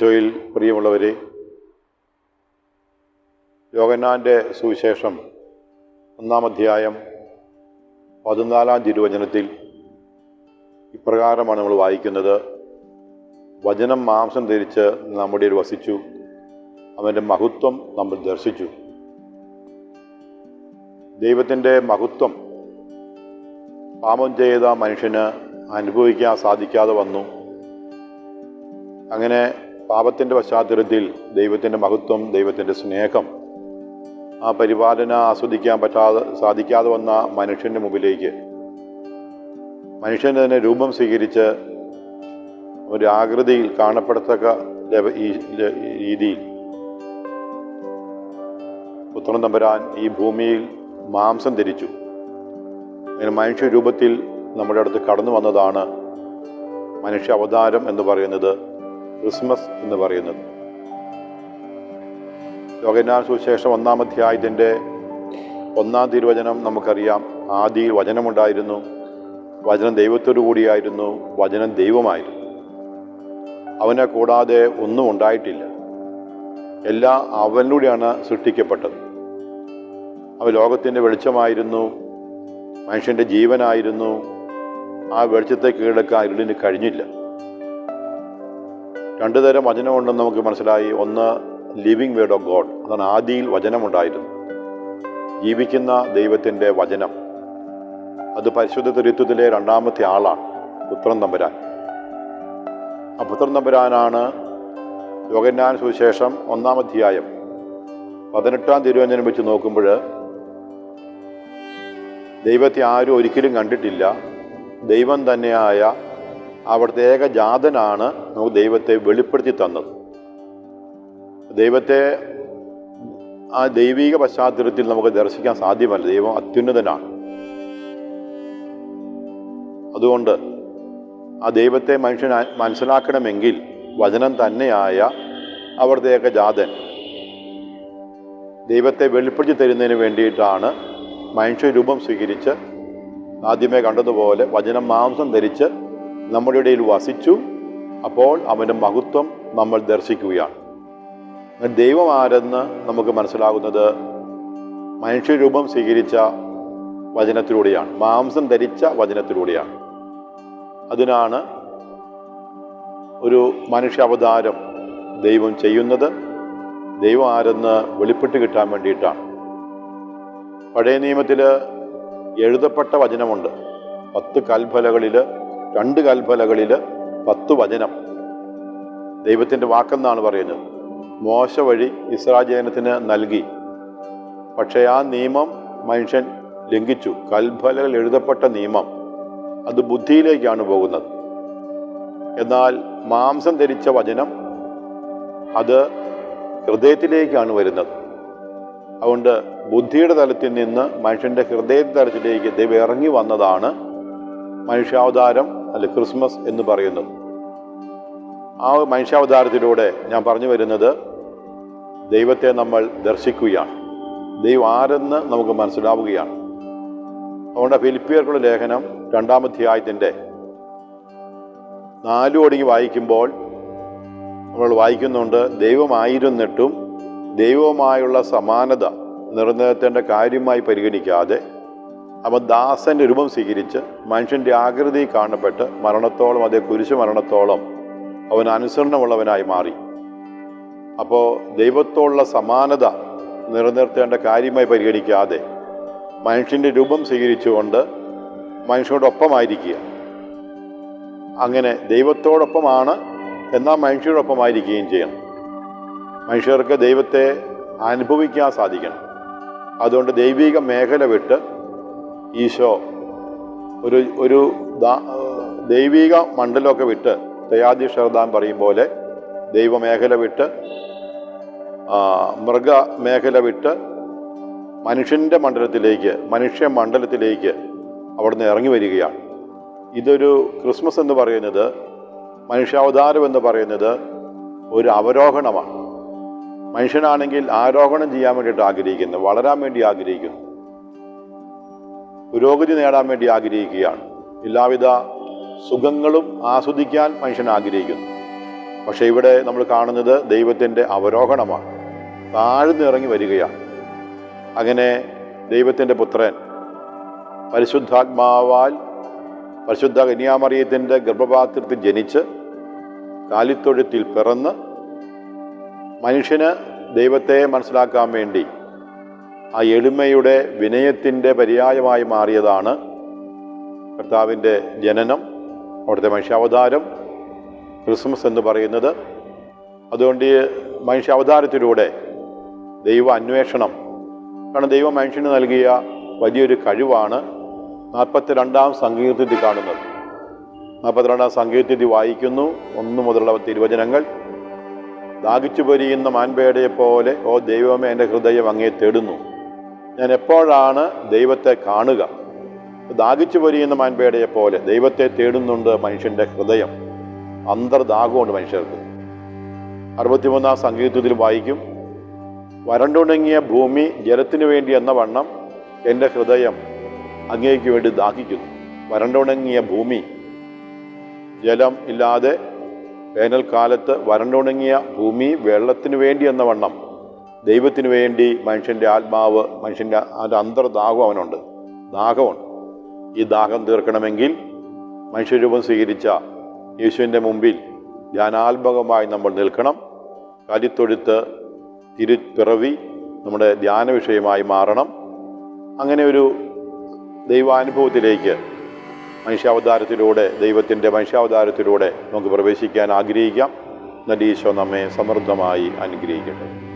ഈശോയിൽ പ്രിയമുള്ളവരെ യോഗന്നാന്റെ സുവിശേഷം ഒന്നാം അധ്യായം പതിനാലാം തിരുവചനത്തിൽ ഇപ്രകാരമാണ് നമ്മൾ വായിക്കുന്നത്. വചനം മാംസം ധരിച്ച് നമ്മുടെ ഇടയിൽ വസിച്ചു. അവന്റെ മഹത്വം നമ്മൾ ദർശിച്ചു. ദൈവത്തിന്റെ മഹത്വം പാപം ചെയ്ത മനുഷ്യന് അനുഭവിക്കാൻ സാധിക്കാതെ വന്നു. അങ്ങനെ പാപത്തിന്റെ പശ്ചാത്തലത്തിൽ ദൈവത്തിന്റെ മഹത്വം ദൈവത്തിന്റെ സ്നേഹം ആ പരിപാലന ആസ്വദിക്കാൻ പറ്റാതെ സാധിക്കാതെ വന്ന മനുഷ്യന്റെ മുമ്പിലേക്ക്. മനുഷ്യൻ തന്നെ രൂപം സ്വീകരിച്ച് ഒരു ആകൃതിയിൽ കാണപ്പെടത്തക്ക രീതിയിൽ പുത്രൻ തമ്പരാൻ ഈ ഭൂമിയിൽ മാംസം ധരിച്ചു. അങ്ങനെ മനുഷ്യ രൂപത്തിൽ നമ്മുടെ അടുത്ത് കടന്നു വന്നതാണ് മനുഷ്യ അവതാരം എന്ന് പറയുന്നത്. ക്രിസ്മസ് എന്ന് പറയുന്നത്. യോഗനാൻ സുവിശേഷം ഒന്നാം അധ്യായത്തിന്റെ ഒന്നാം തിരുവചനം നമുക്കറിയാം. ആദിയിൽ വചനമുണ്ടായിരുന്നു. വചനം ദൈവത്തോടു കൂടിയായിരുന്നു. വചനം ദൈവമായിരുന്നു. അവനെ കൂടാതെ ഒന്നും ഉണ്ടായിട്ടില്ല. എല്ലാം അവനിലൂടെയാണ് സൃഷ്ടിക്കപ്പെട്ടത്. അവൻ ലോകത്തിന്റെ വെളിച്ചമായിരുന്നു. മനുഷ്യന്റെ ജീവനായിരുന്നു. ആ വെളിച്ചത്തെ കീഴടക്കാൻ ഇരുളിന് കഴിഞ്ഞില്ല. രണ്ടു തരം വചനമുണ്ടെന്ന് നമുക്ക് മനസ്സിലായി. ഒന്ന് ലിവിങ് വേർഡ് ഓഫ് ഗോഡ് അതാണ് ആദിയിൽ വചനമുണ്ടായിരുന്നു ജീവിക്കുന്ന ദൈവത്തിന്റെ വചനം. അത് പരിശുദ്ധ തിരുത്വത്തിലെ രണ്ടാമത്തെ ആളാണ് പുത്രൻ തമ്പുരാൻ. ആ പുത്രൻ തമ്പുരാനാണ് യോഗന്നാൻ സുവിശേഷം ഒന്നാം അധ്യായം പതിനെട്ടാം തിരുവഞ്ചനം വെച്ച് നോക്കുമ്പോൾ ദൈവത്തെ ആരും ഒരിക്കലും കണ്ടിട്ടില്ല. ദൈവം തന്നെയായ അവിടുത്തെ ഏകജാതനാണ് നമുക്ക് ദൈവത്തെ വെളിപ്പെടുത്തി തന്നത്. ദൈവത്തെ ആ ദൈവിക പശ്ചാത്തലത്തിൽ നമുക്ക് ദർശിക്കാൻ സാധ്യമല്ല. ദൈവം അത്യുന്നതനാണ്. അതുകൊണ്ട് ആ ദൈവത്തെ മനുഷ്യൻ മനസ്സിലാക്കണമെങ്കിൽ വചനം തന്നെയായ അവിടുത്തെ ജാതൻ ദൈവത്തെ വെളിപ്പെടുത്തി തരുന്നതിന് വേണ്ടിയിട്ടാണ് മനുഷ്യരൂപം സ്വീകരിച്ച് ആദ്യമേ കണ്ടതുപോലെ വചനം മാംസം ധരിച്ച് നമ്മുടെ ഇടയിൽ വസിച്ചു. അപ്പോൾ അവന്റെ മഹത്വം നമ്മൾ ദർശിക്കുകയാണ്. ദൈവം ആരെന്ന് നമുക്ക് മനസ്സിലാകുന്നത് മനുഷ്യരൂപം സ്വീകരിച്ച വചനത്തിലൂടെയാണ്. മാംസം ധരിച്ച വചനത്തിലൂടെയാണ്. അതിനാണ് ഒരു മനുഷ്യ അവതാരം ദൈവം ചെയ്യുന്നത്. ദൈവം ആരെന്ന് വെളിപ്പെട്ട് കിട്ടാൻ വേണ്ടിയിട്ടാണ്. പഴയ നിയമത്തിൽ എഴുതപ്പെട്ട വചനമുണ്ട്. പത്ത് കൽഫലകളിൽ രണ്ട് കൽഫലകളിൽ പത്ത് വചനം. ദൈവത്തിന്റെ വാക്കെന്നാണ് പറയുന്നത്. മോശ വഴി ഇസ്രാജനത്തിന് നൽകി. പക്ഷേ ആ നിയമം മനുഷ്യൻ ലംഘിച്ചു. കൽഫലകൾ എഴുതപ്പെട്ട നിയമം. അത് ബുദ്ധിയിലേക്കാണ് പോകുന്നത്. എന്നാൽ മാംസം ധരിച്ച വചനം അത് ഹൃദയത്തിലേക്കാണ് വരുന്നത്. അതുകൊണ്ട് ബുദ്ധിയുടെ തലത്തിൽ നിന്ന് മനുഷ്യന്റെ ഹൃദയ തലത്തിലേക്ക് ദൈവം ഇറങ്ങി വന്നതാണ് മനുഷ്യാവതാരം അല്ലെ ക്രിസ്മസ് എന്ന് പറയുന്നത് ആ മനുഷ്യാവതാരത്തിലൂടെ ഞാൻ പറഞ്ഞു വരുന്നത് ദൈവത്തെ നമ്മൾ ദർശിക്കുകയാണ്. ദൈവം ആരെന്ന് നമുക്ക് മനസ്സിലാവുകയാണ്. അതുകൊണ്ട് ഫിലിപ്പിയർക്കുള്ള ലേഖനം രണ്ടാമധ്യായത്തിന്റെ നാലു ഒടുങ്ങി വായിക്കുമ്പോൾ നമ്മൾ വായിക്കുന്നുണ്ട് ദൈവമായിരുന്നിട്ടും ദൈവവുമായുള്ള സമാനത നിർണയത്തിന്റെ കാര്യമായി പരിഗണിക്കാതെ അവൻ ദാസന്റെ രൂപം സ്വീകരിച്ച് മനുഷ്യന്റെ ആകൃതി കാണപ്പെട്ട് മരണത്തോളം അതേ കുരിശു മരണത്തോളം അവൻ അനുസരണമുള്ളവനായി മാറി. അപ്പോൾ ദൈവത്തോടുള്ള സമാനത നിലനിർത്തേണ്ട കാര്യമായി പരിഗണിക്കാതെ മനുഷ്യന്റെ രൂപം സ്വീകരിച്ചുകൊണ്ട് മനുഷ്യനോടൊപ്പമായിരിക്കുക. അങ്ങനെ ദൈവത്തോടൊപ്പമാണ് എന്നാൽ മനുഷ്യരോടൊപ്പമായിരിക്കുകയും ചെയ്യണം. മനുഷ്യർക്ക് ദൈവത്തെ അനുഭവിക്കാൻ സാധിക്കണം. അതുകൊണ്ട് ദൈവിക മേഖല വിട്ട് ഈശോ ഒരു ഒരു ദൈവിക മണ്ഡലമൊക്കെ വിട്ട് തയാദി ഷർദാൻ പറയും പോലെ ദൈവമേഖല വിട്ട് മൃഗ മേഖല വിട്ട് മനുഷ്യന്റെ മണ്ഡലത്തിലേക്ക് മനുഷ്യ മണ്ഡലത്തിലേക്ക് അവിടുന്ന് ഇറങ്ങി വരികയാണ്. ഇതൊരു ക്രിസ്മസ് എന്ന് പറയുന്നത് മനുഷ്യാവതാരം എന്ന് പറയുന്നത് ഒരു അവരോഹണമാണ്. മനുഷ്യനാണെങ്കിൽ ആരോഹണം ചെയ്യാൻ വേണ്ടിയിട്ട് ആഗ്രഹിക്കുന്നു വളരാൻ വേണ്ടി ആഗ്രഹിക്കുന്നു. പുരോഗതി നേടാൻ വേണ്ടി ആഗ്രഹിക്കുകയാണ്. എല്ലാവിധ സുഖങ്ങളും ആസ്വദിക്കാൻ മനുഷ്യൻ ആഗ്രഹിക്കുന്നു. പക്ഷേ ഇവിടെ നമ്മൾ കാണുന്നത് ദൈവത്തിന്റെ അവരോഹണമാണ്. താഴ്ന്നിറങ്ങി വരികയാണ്. അങ്ങനെ ദൈവത്തിന്റെ പുത്രൻ പരിശുദ്ധാത്മാവാൽ പരിശുദ്ധ കന്യാമറിയത്തിന്റെ ഗർഭപാത്രത്തിൽ ജനിച്ച് കാലിത്തൊഴുത്തിൽ പിറന്ന് മനുഷ്യന് ദൈവത്തെ മനസ്സിലാക്കാൻ വേണ്ടി ആ എളിമയുടെ വിനയത്തിന്റെ പര്യായമായി മാറിയതാണ് കർത്താവിന്റെ ജനനം അവിടുത്തെ മനുഷ്യാവതാരം ക്രിസ്മസ് എന്ന് പറയുന്നത്. അതുകൊണ്ട് ഈ മനുഷ്യാവതാരത്തിലൂടെ ദൈവ അന്വേഷണം കാരണം ദൈവം മനുഷ്യന് നൽകിയ വലിയൊരു കഴിവാണ് നാൽപ്പത്തിരണ്ടാം സങ്കീർത്തി കാണുന്നത്. നാൽപ്പത്തിരണ്ടാം സങ്കീർത്തി വായിക്കുന്നു ഒന്ന് മുതലുള്ള തിരുവചനങ്ങൾ ദാഹിച്ചു പൊരിയുന്ന മാൻപേടയെ പോലെ ഓ ദൈവമേ എന്റെ ഹൃദയം അങ്ങേ തേടുന്നു. ഞാൻ എപ്പോഴാണ് ദൈവത്തെ കാണുക? ദാഹിച്ചു പൊരിയുന്ന മാൻപേടയെ പോലെ ദൈവത്തെ തേടുന്നുണ്ട് മനുഷ്യന്റെ ഹൃദയം. അന്തർദാഹമുണ്ട് മനുഷ്യർക്ക്. അറുപത്തിമൂന്നാം സംഗീതത്തിൽ വായിക്കും വരണ്ടുണങ്ങിയ ഭൂമി ജലത്തിനു വേണ്ടി എന്ന വണ്ണം എന്റെ ഹൃദയം അങ്ങേക്ക് വേണ്ടി ദാഹിക്കുന്നു. വരണ്ടുണങ്ങിയ ഭൂമി ജലം ഇല്ലാതെ വേനൽക്കാലത്ത് വരണ്ടുണങ്ങിയ ഭൂമി വെള്ളത്തിനു വേണ്ടി എന്ന വണ്ണം ദൈവത്തിന് വേണ്ടി മനുഷ്യന്റെ ആത്മാവ് മനുഷ്യന്റെ അതിന്റെ അന്തർദാഹം അവനുണ്ട്. ദാഹമുണ്ട്. ഈ ദാഹം തീർക്കണമെങ്കിൽ മനുഷ്യരൂപം സ്വീകരിച്ച യേശുവിന്റെ മുമ്പിൽ ധ്യാനാത്മകമായി നമ്മൾ നിൽക്കണം. കലിത്തൊഴുത്ത് തിരുപ്പിറവി നമ്മുടെ ധ്യാന വിഷയമായി മാറണം. അങ്ങനെ ഒരു ദൈവാനുഭവത്തിലേക്ക് മനുഷ്യാവതാരത്തിലൂടെ ദൈവത്തിന്റെ മനുഷ്യാവതാരത്തിലൂടെ നമുക്ക് പ്രവേശിക്കാൻ ആഗ്രഹിക്കാം. എന്നിട്ട് ഈശോ നമ്മെ സമൃദ്ധമായി അനുഗ്രഹിക്കട്ടെ.